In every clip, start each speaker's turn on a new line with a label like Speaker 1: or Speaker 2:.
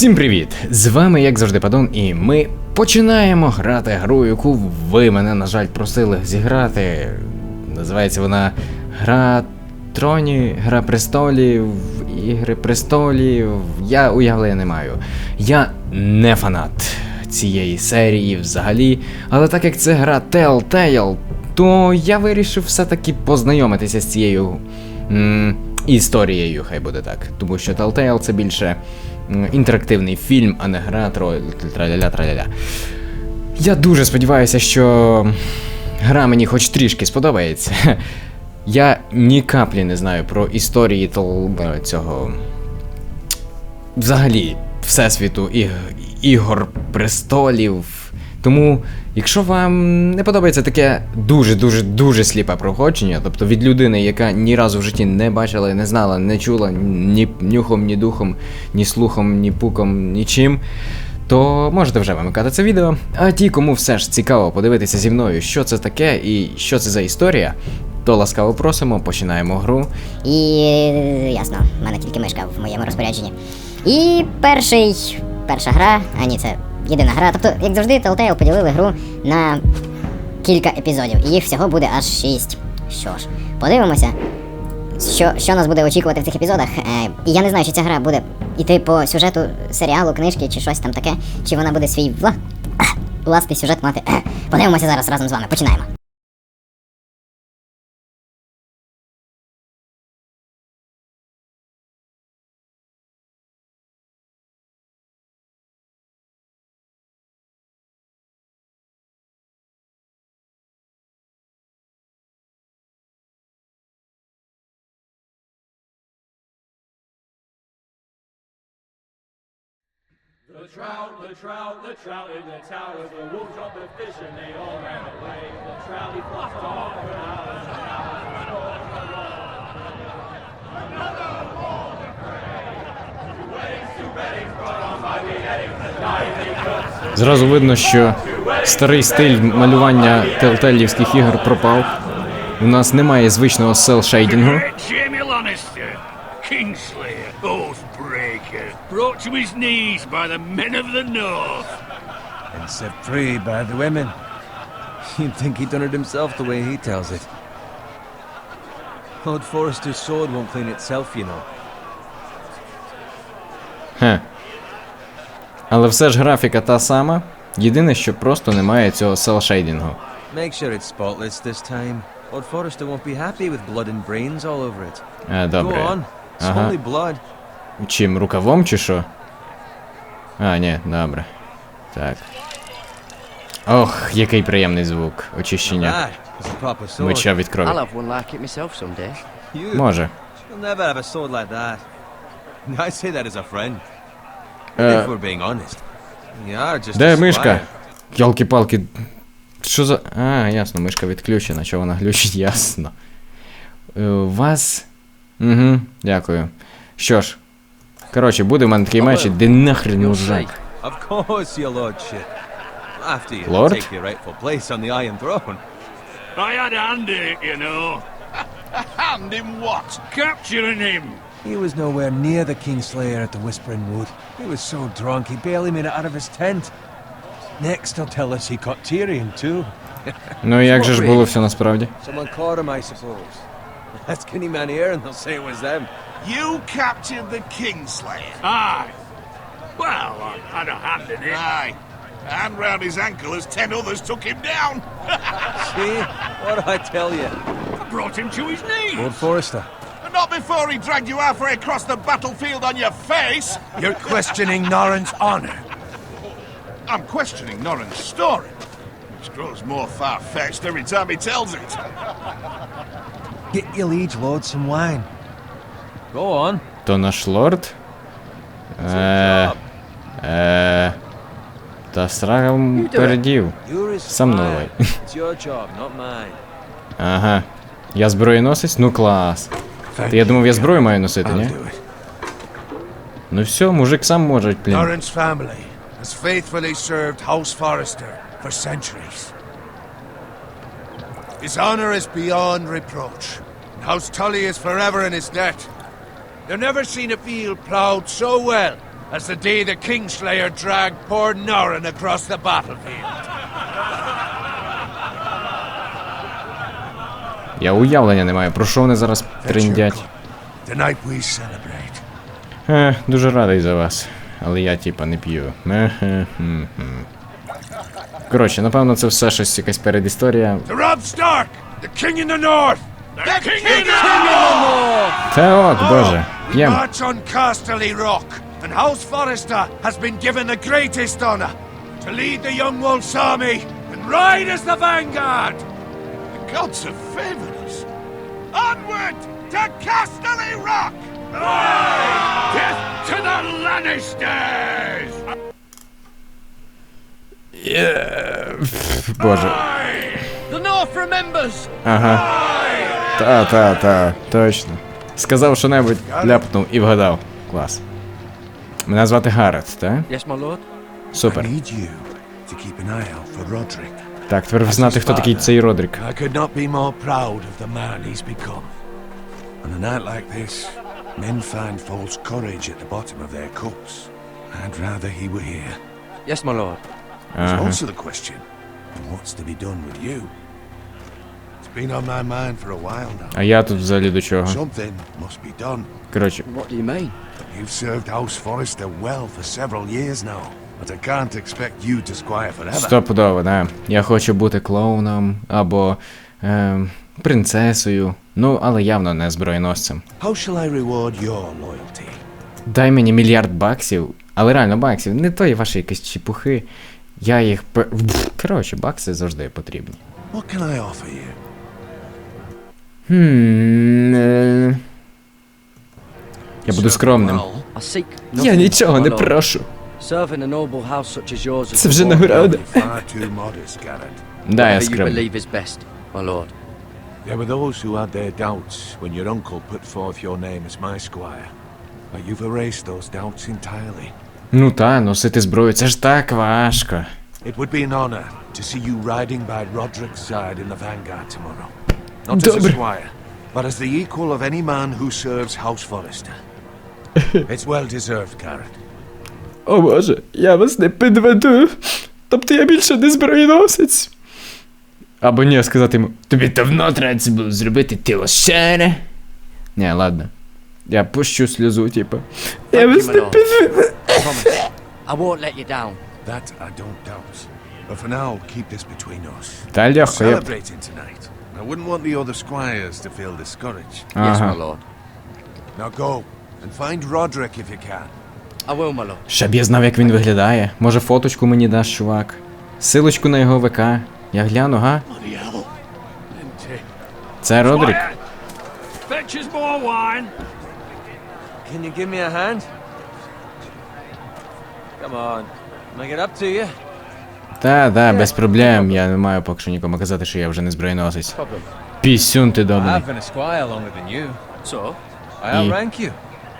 Speaker 1: Всім привіт! З вами, як завжди, Падон, і ми починаємо грати гру, яку ви мене, на жаль, просили зіграти. Називається вона Гра Троні, Гра престолів, Ігри престолів. Я уявлення не маю. Я не фанат цієї серії взагалі. Але так як це гра Telltale, то я вирішив все-таки познайомитися з цією м, історією, хай буде так. Тому що Telltale це більше інтерактивний фільм, а не гра траля-ля траля-ля. Я дуже сподіваюся, що гра мені хоч трішки сподобається. Я ні каплі не знаю про історії тол... цього. Взагалі, всесвіту іг... ігор престолів. Тому, якщо вам не подобається таке дуже-дуже дуже сліпе проходження, тобто від людини, яка ні разу в житті не бачила, не знала, не чула ні нюхом, ні духом, ні слухом, ні пуком, нічим, то можете вже вимикати це відео. А ті, кому все ж цікаво подивитися зі мною, що це таке і що це за історія, то ласкаво просимо, починаємо гру.
Speaker 2: І ясно, в мене тільки мишка в моєму розпорядженні. І перший, перша гра, а ні, це єдина гра. Тобто, як завжди, Telltale поділили гру на кілька епізодів, і їх всього буде аж шість. Що ж, подивимося, що, що нас буде очікувати в цих епізодах. Е, і я не знаю, чи ця гра буде йти по сюжету серіалу, книжки чи щось там таке, чи вона буде свій вла... власний сюжет мати. Подивимося зараз разом з вами. Починаємо.
Speaker 3: The trout, the trout, the trout in the towers, the wolf dropped the fish and they all ran away. The trout he flopped off for hours and hours. Scored the run. Another ball to prey. Two weddings, two beddings brought on by beheadings. The diving cuts.
Speaker 1: Зразу видно, що старий стиль малювання телтелівських ігор пропав. У нас немає звичного сел-шейдінгу.
Speaker 4: Oathbreaker, brought to his knees by the men of the North.
Speaker 5: and set free by the women. You'd think he done it himself the way he tells it. Lord Forrester's sword won't clean itself, you know.
Speaker 1: Хе. Але все ж графіка та сама. Єдине, що просто немає цього сел-шейдінгу.
Speaker 5: Make sure it's spotless this time. Lord Forrester won't be happy with blood and brains all over it.
Speaker 1: Е, добре.
Speaker 5: Go on. It's
Speaker 1: Ага.
Speaker 5: only blood.
Speaker 1: Чим рукавом чи що? А, ні, добре. Так. Ох, який приємний звук очищення меча від крові. Може. Е, де мишка? Йолки-палки. Що за. А, ясно, мишка відключена, що вона глючить, ясно. Е, У вас. Угу, дякую. Що ж. Коротше, буде в мене такий меч, де нахрен мужик.
Speaker 5: Of course, your lordship. After you
Speaker 1: Lord?
Speaker 5: take your rightful place on the Iron Throne.
Speaker 4: I had a hand in it, you know.
Speaker 6: Hand in what?
Speaker 4: Capturing him.
Speaker 5: He was nowhere near the Kingslayer at the Whispering Wood. He was so drunk he barely made it out of his tent. Next, he'll tell us he caught Tyrion too.
Speaker 1: Ну як же ж було все насправді?
Speaker 5: Someone caught him, I suppose. Ask any man here, and they'll say it was them.
Speaker 6: You captured the Kingslayer.
Speaker 4: Aye. Well, I had a hand in it.
Speaker 6: Aye. And round his ankle as ten others took him down.
Speaker 5: See? What did I tell you?
Speaker 4: I brought him to his knees.
Speaker 5: Lord Forrester.
Speaker 6: But not before he dragged you halfway across the battlefield on your face.
Speaker 7: You're questioning Norrin's honor.
Speaker 6: I'm questioning Norrin's story, which grows more far-fetched every time he tells it.
Speaker 5: Get your liege lord some wine. Go on.
Speaker 1: То наш лорд? Е. Е. Та срагом передів.
Speaker 5: You're his
Speaker 1: Со мною.
Speaker 5: squire. It's your job, not mine.
Speaker 1: Ага. Я зброєносець? Ну клас. Та я думав, я зброю маю носити,
Speaker 7: I'll
Speaker 1: ні?
Speaker 7: do it.
Speaker 1: Ну все, мужик сам може, блін.
Speaker 7: Norrin's family has faithfully served House Forrester for centuries. His honor is beyond reproach. and House Tully is forever in his debt. They've never seen a field ploughed so well as the day the Kingslayer dragged poor Norrin across the battlefield.
Speaker 1: Я уявлення не маю, про що вони зараз триндять. Е, дуже радий за вас. Але я типа не п'ю. Коротше, напевно, це все щось якась передісторія.
Speaker 7: To Rob the King in the North!
Speaker 4: The king in the
Speaker 1: Та ок, боже.
Speaker 7: We march on Casterly Rock, and House Forrester has been given the greatest honor to lead the Young Wolf's army and ride as the vanguard.
Speaker 6: The gods have favored us. Onward to Casterly Rock!
Speaker 4: Death to the Lannisters!
Speaker 1: Боже.
Speaker 3: The North remembers!
Speaker 1: Ага. Та, та, та, точно. Сказав що-небудь, ляпнув і вгадав. Клас. Мене звати Гаррет, так?
Speaker 3: Yes, my lord.
Speaker 1: Супер.
Speaker 7: need you to keep an eye out for Roderick.
Speaker 1: Так, тепер знати, хто такий цей Родрік.
Speaker 7: I could not be more proud of the man he's become. On a night like this, men find false courage at the bottom of their cups. I'd rather he were here.
Speaker 3: Yes, my lord.
Speaker 7: There's
Speaker 1: Ага.
Speaker 7: also the question, what's to be done with you? It's been on my mind for a while now.
Speaker 1: А я тут взагалі до чого?
Speaker 7: Something must be done.
Speaker 1: Коротше,
Speaker 3: What do you mean?
Speaker 7: You've served House Forrester well for several years now, but I can't expect you to squire forever.
Speaker 1: стопудово, да. Я хочу бути клоуном або ем, принцесою. Ну, але явно не зброєносцем.
Speaker 7: How shall I reward your loyalty?
Speaker 1: Дай мені мільярд баксів, але реально баксів, не то тої ваші якісь чепухи. Я їх Коротше, бакси завжди потрібні.
Speaker 7: What can I offer you?
Speaker 1: Хм. е, Я буду скромним. Я нічого не прошу.
Speaker 3: Serving a noble house such as yours is
Speaker 1: Це вже нагорода. Да, я скромний.
Speaker 3: believe is best, my lord.
Speaker 7: There were those who had their doubts when your uncle put forth your name as my squire. But you've erased those doubts entirely.
Speaker 1: Ну та, носити зброю, це ж так важко.
Speaker 7: It would be an honor to see you riding by Roderick's side in the vanguard tomorrow. Not as a squire, but as the equal of any man who serves House Forrester. it's well deserved, Garrett.
Speaker 1: О боже, я вас не підведу. Тобто я більше не зброєносець. Або ні, сказати йому, тобі давно треба це було зробити, ти лошаре. Ні, ладно. Я пущу сльозу, типа. Я вас не підведу.
Speaker 3: I won't let you down.
Speaker 7: That I don't doubt. But for now, keep this between us.
Speaker 1: Та легко, я...
Speaker 7: Celebrating tonight. I wouldn't want the other squires to feel discouraged.
Speaker 3: Yes, my lord.
Speaker 7: Now go and find Roderick if you can.
Speaker 3: I will, my lord.
Speaker 1: Щоб я знав, як він виглядає. Може, фоточку мені дасть, чувак. Силочку на його ВК. Я гляну, га? Це Родрік.
Speaker 4: Quiet. Fetch us more wine.
Speaker 8: Can you give me a hand? Come on. Make it up to you.
Speaker 1: Та, да, без проблем. Я не маю поки що нікому казати, що я вже не зброєносець. Пісюн ти
Speaker 5: I
Speaker 1: добрий.
Speaker 5: have been a squire longer than you.
Speaker 8: So?
Speaker 5: I
Speaker 1: Ye-
Speaker 5: outrank you.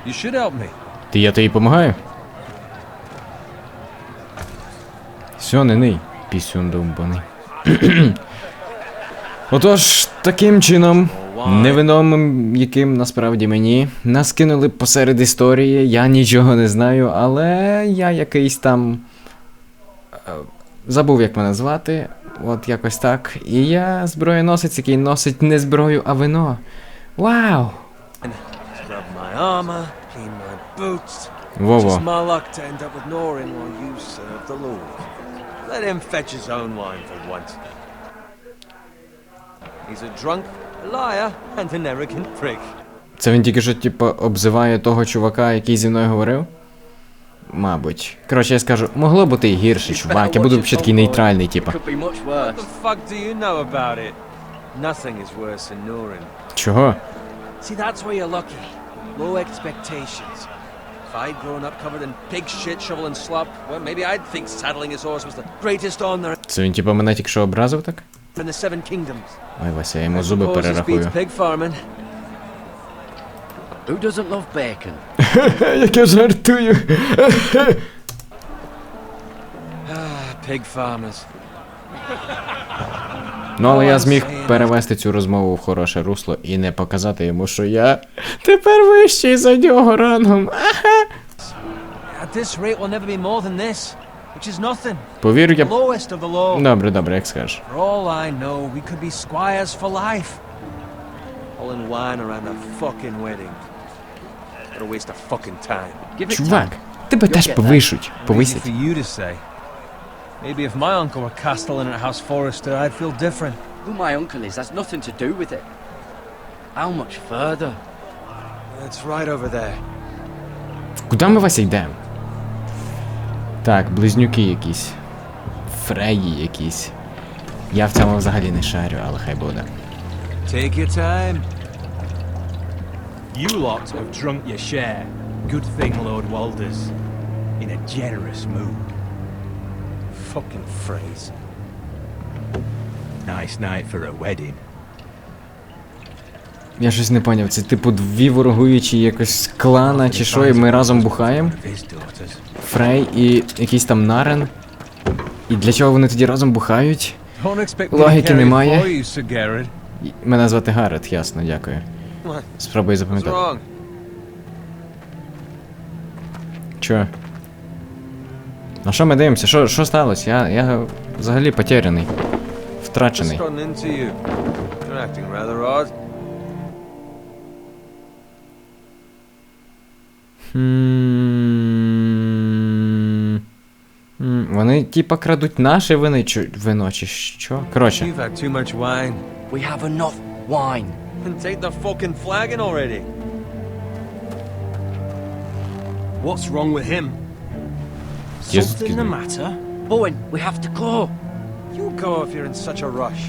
Speaker 5: You should help me.
Speaker 1: Ти я тобі допомагаю? Все, не ний. Пісюн довбаний. Отож, таким чином, невідомим, яким насправді мені, нас кинули посеред історії, я нічого не знаю, але я якийсь там. е, Забув, як мене звати. От якось так. І я зброєносець, який носить не зброю, а вино. Вау! Вово.
Speaker 8: Let him fetch his own wine for once. He's a drunk, liar, and an arrogant prick.
Speaker 1: Це він тільки що, типу, обзиває того чувака, який зі мною говорив? Мабуть. Коротше, я скажу, могло бути і гірше, чувак. Я буду ще такий нейтральний, типа. Чого?
Speaker 8: See, that's where you're lucky. Low expectations. If I'd grown up covered in pig shit, shovel and slop, well, maybe I'd think saddling his horse was the greatest honor
Speaker 1: Це він, типу, мене тільки що образив так?
Speaker 8: In the Seven Kingdoms.
Speaker 1: Ой, Вася, я йому зуби перерахую.
Speaker 3: Who doesn't love bacon?
Speaker 1: Як я жартую.
Speaker 8: Ah, pig farmers.
Speaker 1: Ну, але я зміг перевести цю розмову в хороше русло і не показати йому, що я тепер вищий за нього рангом.
Speaker 5: At this rate, we'll never be more than this.
Speaker 1: Повірю я.
Speaker 5: Lowest of the low.
Speaker 1: Добре, добре, як скажеш.
Speaker 5: For all I know, we could be squires for life.
Speaker 8: Pulling wine around a fucking wedding. What a waste of fucking time.
Speaker 9: Give it
Speaker 1: Чувак,
Speaker 9: time.
Speaker 1: тебе теж
Speaker 9: get
Speaker 1: повишуть.
Speaker 5: Easy
Speaker 1: Повисять.
Speaker 5: for you to say. Maybe if my uncle were castellan at House Forrester, I'd feel different.
Speaker 9: Who my uncle is has nothing to do with it. How much further?
Speaker 8: It's right over there.
Speaker 1: Куди ми Вася йдемо? Так, близнюки якісь. Фреї якісь. Я в цьому взагалі не шарю, але хай буде.
Speaker 5: Take your time.
Speaker 10: You lot have drunk your share. Good thing Lord Walder's in a generous mood.
Speaker 8: Fucking phrase.
Speaker 10: Nice night for a wedding.
Speaker 1: Я щось не поняв, це типу дві ворогуючі якось клана чи що, і ми разом бухаємо? Фрей і якийсь там Нарен. І для чого вони тоді разом бухають? Логіки немає. Мене звати Гаррет, ясно, дякую. Спробуй запам'ятати. Чо? На що ми дивимося? Що, що сталося? Я, я взагалі потеряний. Втрачений. Вони типа крадуть наше вини, чи вино, чи що? Коротше,
Speaker 8: You've had too much wine.
Speaker 9: We have enough wine.
Speaker 8: And take the fucking flagon already.
Speaker 10: What's wrong with him? Something the matter?
Speaker 9: Bowen, we have to go.
Speaker 8: You go if you're in such a rush.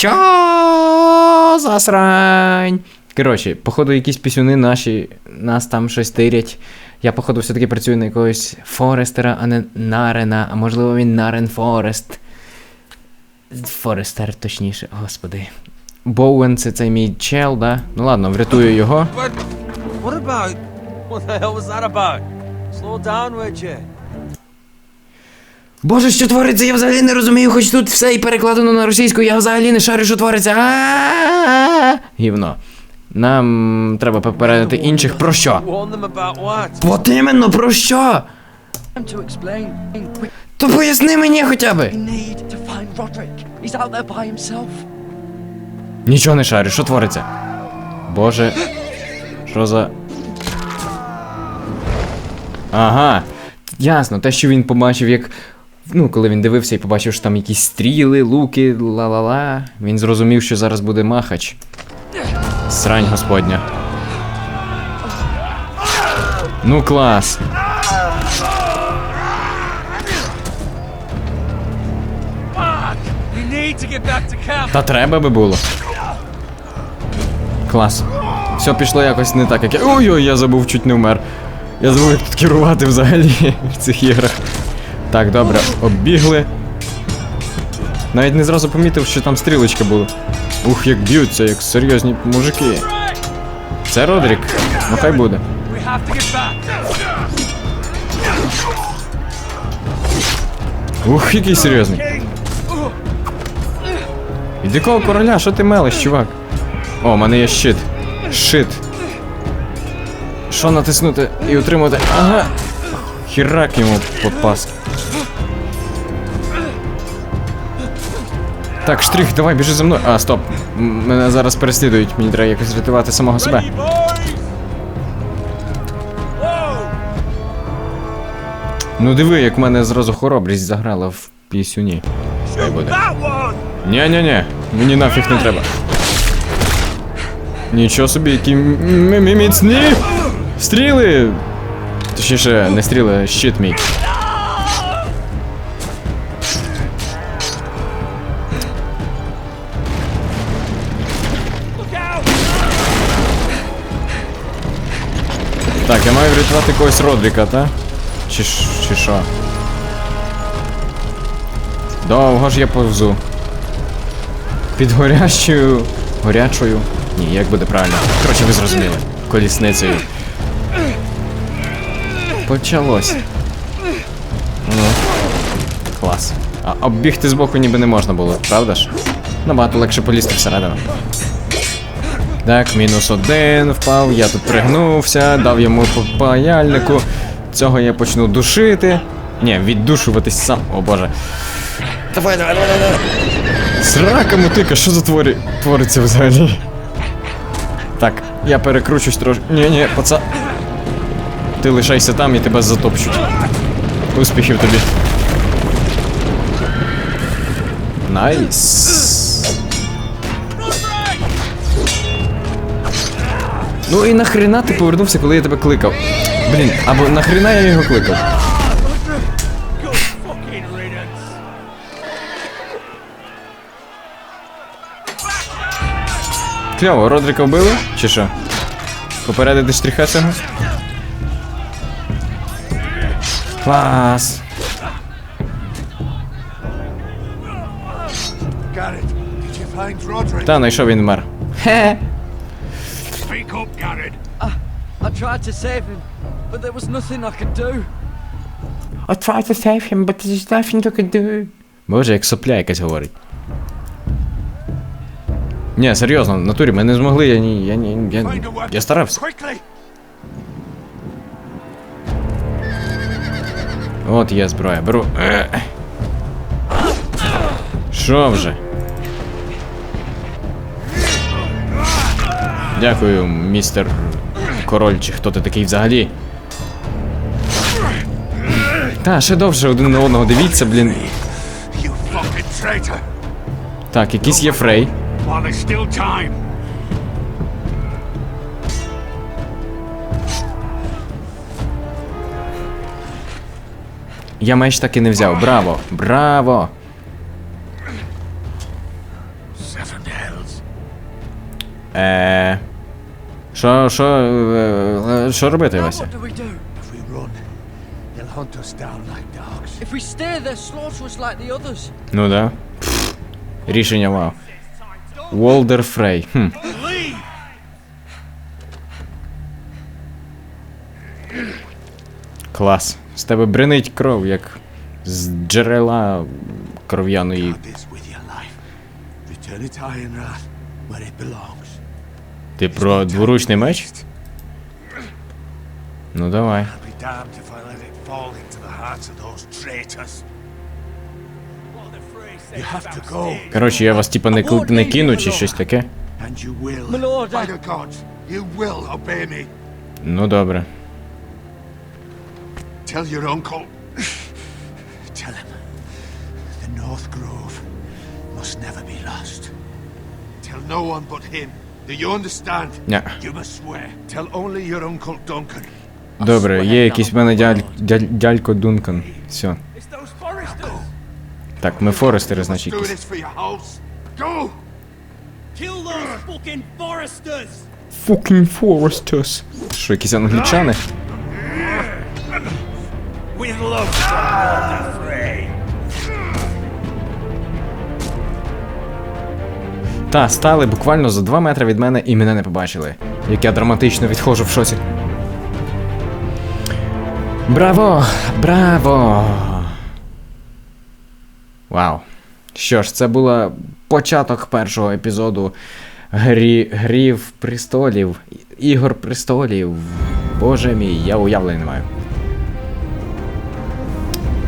Speaker 1: Що за срань? Коротше, походу, якісь пісюни наші нас там щось тирять. Я, походу, все-таки працюю на якогось Форестера, а не Нарена, а можливо він Нарен Форест. Форестер, точніше, господи. Боуен це цей мій чел, да? Ну ладно, врятую його.
Speaker 8: What? About? What the hell was that about? Slow down, you?
Speaker 1: Боже, що твориться? Я взагалі не розумію, хоч тут все і перекладено на російську, я взагалі не шарю, що твориться. Гівно. Нам треба попередити інших про що? От іменно про що? То поясни мені хоча би. Нічого не шарю, що твориться? Боже. Що за. Ага. Ясно, те, що він побачив, як. Ну, коли він дивився і побачив, що там якісь стріли, луки, ла-ла-ла. Він зрозумів, що зараз буде махач. Срань господня. Ну клас. Та треба би було. Клас. Все пішло якось не так, як я. Ой-ой, я забув, чуть не вмер. Я забув, як тут керувати взагалі в цих іграх. Так, добре, оббігли. Навіть не зразу помітив, що там стрілочка була. Ух, як б'ються, як серйозні мужики. Це Родрік. Ну хай буде. Ух, який серйозний. Від якого короля? Що ти мелиш, чувак? О, у мене є щит. Щит. Що натиснути і утримати? Ага. Хірак йому попас. Так, штрих, давай, біжи за мною. А, стоп. Мене зараз переслідують, мені треба якось рятувати самого себе. Ну диви, як в мене зразу хоробрість заграла в пісюні. Хай буде. Ні-ні-ні, мені нафіг не треба. Нічого собі, які міцні стріли. Точніше, не стріли, щит мій. Так, я маю врятувати когось Родріка, та? Чи, чи що? Довго ж я повзу. Під горящою. Горячою. Ні, як буде правильно. Коротше, ви зрозуміли. Колісницею. Почалось. Ну. Клас. А оббігти збоку ніби не можна було, правда ж? Набагато легше полізти всередину. Так, мінус один впав, я тут пригнувся, дав йому по паяльнику. Цього я почну душити. Ні, віддушуватись сам. О боже. Давай, давай, давай, давай. Срака мотика, що за творі... твориться взагалі? Так, я перекручусь трошки. Ні, ні, паца. Ти лишайся там і тебе затопчуть. Успіхів тобі. Найс. Ну і нахрена ти повернувся, коли я тебе кликав? Блін, або нахрена я його кликав? Кльово, Родрика вбили? Чи що? Попередити штріха цього? Клас. Та, знайшов він вмер. Хе.
Speaker 4: Speak up, Garrett.
Speaker 9: I I tried to save him, but there was nothing I could do.
Speaker 1: I tried to save him, but there's nothing you can do. Боже, як сопля якась говорить. Ні, серйозно, в натурі ми не змогли, я ні. Я ні. Я,
Speaker 7: Find
Speaker 1: я старався. От є зброя, беру. Е. Що вже? Дякую, містер король, чи хто ти такий взагалі. Та, ще довше один на одного дивіться, блін. Так, якийсь є фрей. Я меч так і не взяв. Браво! Браво! Е. Що, що, е, е, що робити, Вася? Ну да. Пф, Рішення вау. Волдер Фрей. Хм. Клас. З тебе бринить кров, як з джерела кров'яної.
Speaker 7: Where it belongs.
Speaker 1: Ти про дворучний меч? Ну давай.
Speaker 7: I'll be damned if I let it fall into the hearts of those traitors. You have to go,
Speaker 1: Коротше, я вас типа не, кл- не кину чи щось таке.
Speaker 7: and you will.
Speaker 9: My lord,
Speaker 7: By
Speaker 9: I-
Speaker 7: the gods, you will obey me.
Speaker 1: Ну добре.
Speaker 7: Tell your uncle. Tell him. The North Grove must never be lost. Tell no one but him. Do you understand?
Speaker 1: Ня.
Speaker 7: You must swear. Tell only your uncle Duncan.
Speaker 1: Добре, є якийсь в мене дяль, дяль, дядько Дункан. Все. Так, ми Форестери, значить. Якісь.
Speaker 7: this for your house. Go!
Speaker 3: Kill those fucking foresters!
Speaker 1: Що, якісь англічани?
Speaker 4: With love
Speaker 1: Та, стали буквально за 2 метри від мене і мене не побачили. Як я драматично відходжу в шоці. Браво! Браво! Вау. Що ж, це була початок першого епізоду Грі... Грів престолів. Ігор престолів. Боже мій, я уявлення не маю.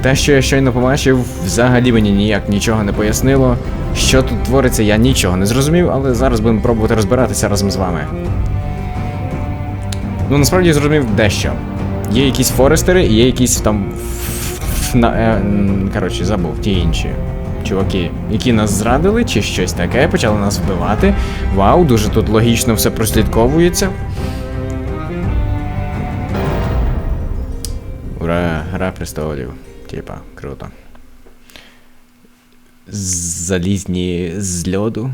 Speaker 1: Те, що я щойно побачив, взагалі мені ніяк нічого не пояснило. Що тут твориться, я нічого не зрозумів, але зараз будемо пробувати розбиратися разом з вами. Ну, насправді зрозумів дещо. Є якісь форестери, є якісь там. на- е, Коротше, забув, ті інші. Чуваки, які нас зрадили, чи щось таке, почали нас вбивати. Вау, дуже тут логічно все прослідковується. Ура, гра престолів. Типа, круто. Залізні з льоду.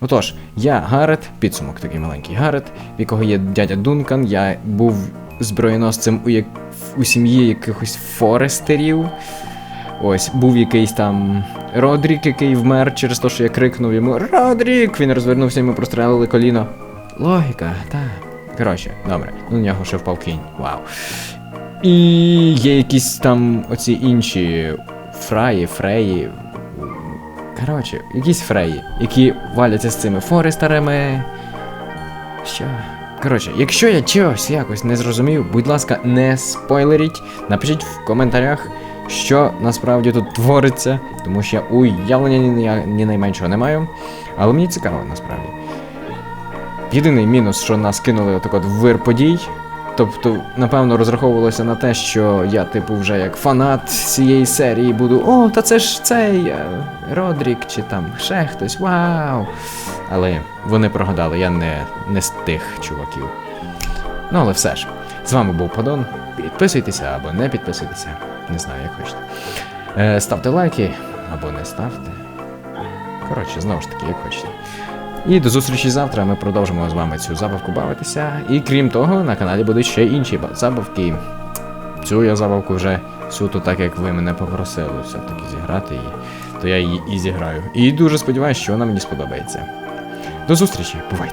Speaker 1: Отож, я Гарет, підсумок такий маленький Гарет, в якого є дядя Дункан. Я був зброєносцем у, як... у сім'ї якихось форестерів. Ось, був якийсь там Родрік, який вмер через те, що я крикнув йому Родрік! Він розвернувся, йому прострелили коліно. Логіка, так. Коротше, добре. Ну, на нього ще впав кінь. Вау. І є якісь там оці інші фраї, фреї. Коротше, якісь фреї, які валяться з цими форестерами. Що? Коротше, якщо я чогось якось не зрозумів, будь ласка, не спойлеріть. Напишіть в коментарях, що насправді тут твориться, тому що я уявлення ні, найменшого не маю. Але мені цікаво насправді. Єдиний мінус, що нас кинули отак от вир подій. Тобто, напевно, розраховувалося на те, що я, типу, вже як фанат цієї серії буду. О, та це ж цей е, Родрік чи там ще хтось. Вау! Але вони прогадали, я не, не з тих чуваків. Ну, але все ж. З вами був Падон. Підписуйтеся або не підписуйтеся. Не знаю, як хочете. Е, ставте лайки або не ставте. Коротше, знову ж таки, як хочете. І до зустрічі завтра. Ми продовжимо з вами цю забавку бавитися. І крім того, на каналі будуть ще інші ба- забавки. Цю я забавку вже суто так, як ви мене попросили все-таки зіграти, її, то я її і зіграю. І дуже сподіваюся, що вона мені сподобається. До зустрічі, бувайте!